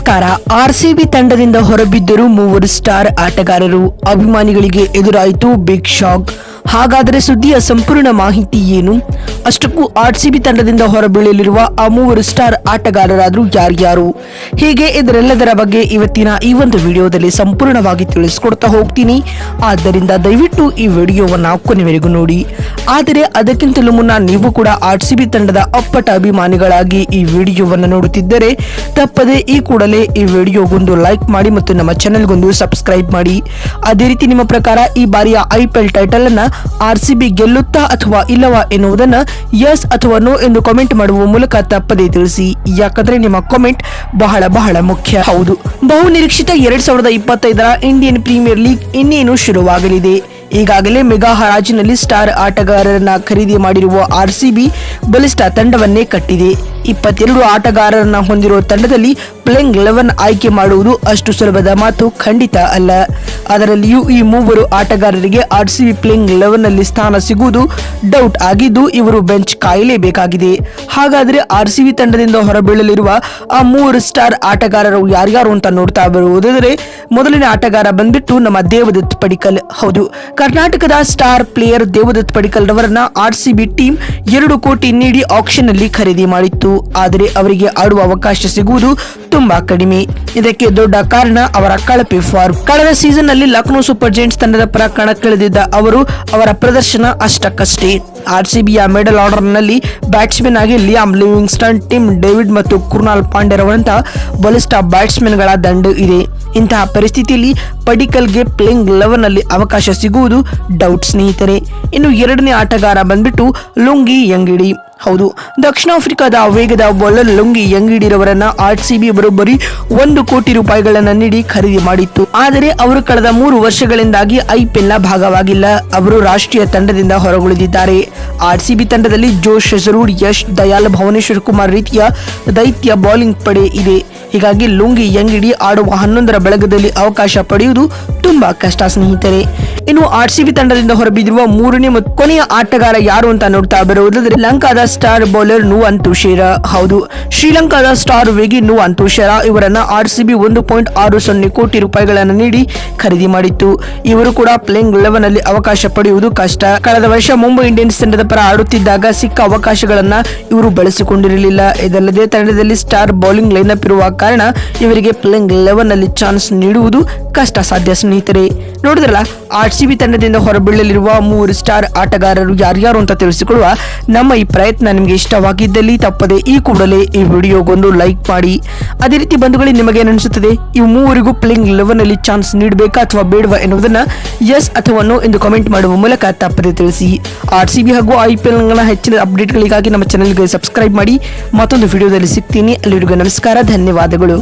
ನಮಸ್ಕಾರ. ಆರ್ಸಿಬಿ ತಂಡದಿಂದ ಹೊರಬಿದ್ದರು ಮೂವರು ಸ್ಟಾರ್ ಆಟಗಾರರು ಅಭಿಮಾನಿಗಳಿಗೆ ಎದುರಾಯಿತು ಬಿಗ್ ಶಾಕ್. ಹಾಗಾದರೆ ಸುದ್ದಿಯ ಸಂಪೂರ್ಣ ಮಾಹಿತಿ ಏನು? ಅಷ್ಟಕ್ಕೂ ಆರ್ಸಿಬಿ ತಂಡದಿಂದ ಹೊರಬೀಳಲಿರುವ ಆ ಮೂವರು ಸ್ಟಾರ್ ಆಟಗಾರರಾದರೂ ಯಾರ್ಯಾರು? ಹೀಗೆ? ಇದರೆಲ್ಲದರ ಬಗ್ಗೆ ಇವತ್ತಿನ ಈ ಒಂದು ವಿಡಿಯೋದಲ್ಲಿ ಸಂಪೂರ್ಣವಾಗಿ ತಿಳಿಸ್ಕೊಡ್ತಾ ಹೋಗ್ತೀನಿ. ಆದ್ದರಿಂದ ದಯವಿಟ್ಟು ಈ ವಿಡಿಯೋವನ್ನು ಕೊನೆವರೆಗೂ ನೋಡಿ. ಆದರೆ ಅದಕ್ಕಿಂತಲೂ ಮುನ್ನ ನೀವು ಕೂಡ ಆರ್ಸಿಬಿ ತಂಡದ ಅಪ್ಪಟ ಅಭಿಮಾನಿಗಳಾಗಿ ಈ ವಿಡಿಯೋವನ್ನು ನೋಡುತ್ತಿದ್ದರೆ ತಪ್ಪದೆ ಈ ಕೂಡಲೇ ಈ ವಿಡಿಯೋಗೊಂದು ಲೈಕ್ ಮಾಡಿ ಮತ್ತು ನಮ್ಮ ಚಾನೆಲ್ಗೊಂದು ಸಬ್ಸ್ಕ್ರೈಬ್ ಮಾಡಿ. ಅದೇ ರೀತಿ ನಿಮ್ಮ ಪ್ರಕಾರ ಈ ಬಾರಿಯ ಐ ಪಿ ಎಲ್ ಟೈಟಲ್ ಅನ್ನ ಆರ್ ಸಿ ಗೆಲ್ಲುತ್ತಾ ಅಥವಾ ಇಲ್ಲವಾ ಎನ್ನುವುದನ್ನು ಎಸ್ ಅಥವಾ ನೋ ಎಂದು ಕಾಮೆಂಟ್ ಮಾಡುವ ಮೂಲಕ ತಪ್ಪದೇ ತಿಳಿಸಿ. ಯಾಕಂದ್ರೆ ನಿಮ್ಮ ಕಾಮೆಂಟ್ ಬಹಳ ಬಹಳ ಮುಖ್ಯ. ಹೌದು. ಬಹು ನಿರೀಕ್ಷಿತ ಎರಡ್ ಸಾವಿರದ ಇಪ್ಪತ್ತೈದರ ಇಂಡಿಯನ್ ಪ್ರೀಮಿಯರ್ ಲೀಗ್ ಇನ್ನೇನು ಶುರುವಾಗಲಿದೆ? ಈಗಾಗಲೇ ಮೆಗಾ ಹರಾಜಿನಲ್ಲಿ ಸ್ಟಾರ್ ಆಟಗಾರರನ್ನ ಖರೀದಿ ಮಾಡಿರುವ ಆರ್ಸಿಬಿ ಬಲಿಷ್ಠ ತಂಡವನ್ನೇ ಕಟ್ಟಿದೆ. ಇಪ್ಪತ್ತೆರಡು ಆಟಗಾರರನ್ನ ಹೊಂದಿರುವ ತಂಡದಲ್ಲಿ ಪ್ಲೇಯಿಂಗ್ ಲೆವೆನ್ ಆಯ್ಕೆ ಮಾಡುವುದು ಅಷ್ಟು ಸುಲಭದ ಮಾತು ಖಂಡಿತ ಅಲ್ಲ. ಅದರಲ್ಲಿಯೂ ಈ ಮೂವರು ಆಟಗಾರರಿಗೆ ಆರ್ಸಿಬಿ ಪ್ಲೇಯಿಂಗ್ ಲೆವೆನ್ನಲ್ಲಿ ಸ್ಥಾನ ಸಿಗುವುದು ಡೌಟ್ ಆಗಿದ್ದು ಇವರು ಬೆಂಚ್ ಕಾಯಲೇಬೇಕಾಗಿದೆ. ಹಾಗಾದ್ರೆ ಆರ್ಸಿಬಿ ತಂಡದಿಂದ ಹೊರಬೀಳಲಿರುವ ಆ ಮೂವರು ಸ್ಟಾರ್ ಆಟಗಾರರು ಯಾರ್ಯಾರು ಅಂತ ನೋಡ್ತಾ ಬರುವುದಾದರೆ ಮೊದಲನೇ ಆಟಗಾರ ಬಂದ್ಬಿಟ್ಟು ನಮ್ಮ ದೇವದತ್ ಪಡಿಕಲ್. ಹೌದು, ಕರ್ನಾಟಕದ ಸ್ಟಾರ್ ಪ್ಲೇಯರ್ ದೇವದತ್ ಪಡಿಕಲ್ ರವರನ್ನ ಆರ್ಸಿಬಿ ಟೀಮ್ ಎರಡು ಕೋಟಿ ನೀಡಿ ಆಕ್ಷನ್ನಲ್ಲಿ ಖರೀದಿ ಮಾಡಿತ್ತು. ಆದರೆ ಅವರಿಗೆ ಆಡುವ ಅವಕಾಶ ಸಿಗುವುದು ತುಂಬಾ ಕಡಿಮೆ. ಇದಕ್ಕೆ ದೊಡ್ಡ ಕಾರಣ ಅವರ ಕಳಪೆ ಫಾರ್ಮ್. ಕಳೆದ ಸೀಸನ್ ಲಕ್ನೋ ಸೂಪರ್ ಜೈಂಟ್ಸ್ ತಂಡದ ಪರ ಕಣಕ್ಕಿಳಿದಿದ್ದ ಅವರು ಅವರ ಪ್ರದರ್ಶನ ಅಷ್ಟಕ್ಕಷ್ಟೇ. ಆರ್ಸಿಬಿಯ ಮಿಡಲ್ ಆರ್ಡರ್ನಲ್ಲಿ ಬ್ಯಾಟ್ಸ್ಮನ್ ಆಗಿ ಲಿಯಾಮ್ ಲಿವಿಂಗ್ಸ್ಟನ್, ಟಿಮ್ ಡೇವಿಡ್ ಮತ್ತು ಕುರ್ನಾಲ್ ಪಾಂಡ್ಯರವರಂತಹ ಬಲಿಷ್ಠ ಬ್ಯಾಟ್ಸ್ಮನ್ಗಳ ದಂಡು ಇದೆ. ಇಂತಹ ಪರಿಸ್ಥಿತಿಯಲ್ಲಿ ಪಡಿಕಲ್ಗೆ ಪ್ಲೇಯಿಂಗ್ನಲ್ಲಿ ಅವಕಾಶ ಸಿಗುವುದು ಡೌಟ್ ಸ್ನೇಹಿತರೆ. ಇನ್ನು ಎರಡನೇ ಆಟಗಾರ ಬಂದ್ಬಿಟ್ಟು ಲುಂಗಿ ಯಂಗಿಡಿ ಹೌದು, ದಕ್ಷಿಣ ಆಫ್ರಿಕಾದ ವೇಗದ ಬೌಲರ್ ಲುಂಗಿ ಯಂಗಿಡಿರವರನ್ನ ಆರ್ ಸಿ ಬಿ ಬರೋಬ್ಬರಿ ಒಂದು ಕೋಟಿ ರೂಪಾಯಿಗಳನ್ನು ನೀಡಿ ಖರೀದಿ ಮಾಡಿತ್ತು. ಆದರೆ ಅವರು ಕಳೆದ ಮೂರು ವರ್ಷಗಳಿಂದಾಗಿ ಐಪಿಎಲ್ನ ಭಾಗವಾಗಿಲ್ಲ. ಅವರು ರಾಷ್ಟ್ರೀಯ ತಂಡದಿಂದ ಹೊರಗುಳಿದಿದ್ದಾರೆ. ಆರ್ ಸಿ ತಂಡದಲ್ಲಿ ಜೋಶ್ ಶೆಸರೂಡ್ ಯಶ್, ದಯಾಲ್, ಭುವನೇಶ್ವರ್ ಕುಮಾರ್ ರೀತಿಯ ದೈತ್ಯ ಬೌಲಿಂಗ್ ಪಡೆ ಇದೆ. ಹೀಗಾಗಿ ಲುಂಗಿ ಯಂಗಿಡಿ ಆಡುವ ಹನ್ನೊಂದರ ಬೆಳಗದಲ್ಲಿ ಅವಕಾಶ ಪಡೆಯುವುದು ತುಂಬಾ ಕಷ್ಟ ಸ್ನೇಹಿತರೆ. ಇನ್ನು ಆರ್ಸಿಬಿ ತಂಡದಿಂದ ಹೊರಬಿದ್ದಿರುವ ಮೂರನೇ ಮತ್ತು ಕೊನೆಯ ಆಟಗಾರ ಯಾರು ಅಂತ ನೋಡ್ತಾ ಬರುವುದಾದ್ರೆ ಲಂಕಾದ ಸ್ಟಾರ್ ಬೌಲರ್ ನು ಅಂತುಶೇರ ಹೌದು, ಶ್ರೀಲಂಕಾದ ಸ್ಟಾರ್ ವೇಗಿ ನು ಅಂತುಶೇರ ಇವರನ್ನ ಆರ್ಸಿಬಿ ಒಂದು ಪಾಯಿಂಟ್ ಆರು ಸೊನ್ನೆ ಕೋಟಿ ರೂಪಾಯಿಗಳನ್ನು ನೀಡಿ ಖರೀದಿ ಮಾಡಿತ್ತು. ಇವರು ಕೂಡ ಪ್ಲೇಯಿಂಗ್ ಲೆವೆನ್ ಅಲ್ಲಿ ಅವಕಾಶ ಪಡೆಯುವುದು ಕಷ್ಟ. ಕಳೆದ ವರ್ಷ ಮುಂಬೈ ಇಂಡಿಯನ್ಸ್ ತಂಡದ ಪರ ಆಡುತ್ತಿದ್ದಾಗ ಸಿಕ್ಕ ಅವಕಾಶಗಳನ್ನ ಇವರು ಬಳಸಿಕೊಂಡಿರಲಿಲ್ಲ. ಇದಲ್ಲದೆ ತಂಡದಲ್ಲಿ ಸ್ಟಾರ್ ಬೌಲಿಂಗ್ ಲೈನಪ್ ಇರುವ ಕಾರಣ ಇವರಿಗೆ ಪ್ಲೇಯಿಂಗ್ ಲೆವೆನ್ ಅಲ್ಲಿ ಚಾನ್ಸ್ ನೀಡುವುದು ಕಷ್ಟ ಸಾಧ್ಯ ಸ್ನೇಹಿತರೆ. ನೋಡಿದ್ರಲ್ಲ, ಆರ್ ಸಿ ಬಿ ತಂಡದಿಂದ ಹೊರಬೀಳಲಿರುವ ಮೂರು ಸ್ಟಾರ್ ಆಟಗಾರರು ಯಾರ್ಯಾರು ಅಂತ ತಿಳಿಸಿಕೊಳ್ಳುವ ನಮ್ಮ ಈ ಪ್ರಯತ್ನ ನಿಮಗೆ ಇಷ್ಟವಾಗಿದ್ದಲ್ಲಿ ತಪ್ಪದೆ ಈ ಕೂಡಲೇ ಈ ವಿಡಿಯೋಗೊಂದು ಲೈಕ್ ಮಾಡಿ. ಅದೇ ರೀತಿ ಬಂಧುಗಳಿಗೆ ನಿಮಗೆ ಅನಿಸುತ್ತದೆ ಈ ಮೂವರಿಗೂ ಪ್ಲೇಯಿಂಗ್ ಲೆವೆನ್ ಅಲ್ಲಿ ಚಾನ್ಸ್ ನೀಡಬೇಕಾ ಅಥವಾ ಬೇಡವಾ ಎನ್ನುವುದನ್ನ ಎಸ್ ಅಥವಾ ನೋ ಎಂದು ಕಮೆಂಟ್ ಮಾಡುವ ಮೂಲಕ ತಪ್ಪದೆ ತಿಳಿಸಿ. ಆರ್ ಸಿ ಬಿ ಹಾಗೂ ಐ ಪಿ ಎಲ್ನ ಹೆಚ್ಚಿನ ಅಪ್ಡೇಟ್ಗಳಿಗಾಗಿ ನಮ್ಮ ಚಾನೆಲ್ಗೆ ಸಬ್ಸ್ಕ್ರೈಬ್ ಮಾಡಿ ಮತ್ತೊಂದು ವಿಡಿಯೋದಲ್ಲಿ ಸಿಗ್ತೀನಿ. ಅಲ್ಲಿವರೆಗೂ ನಮಸ್ಕಾರ, ಧನ್ಯವಾದಗಳು.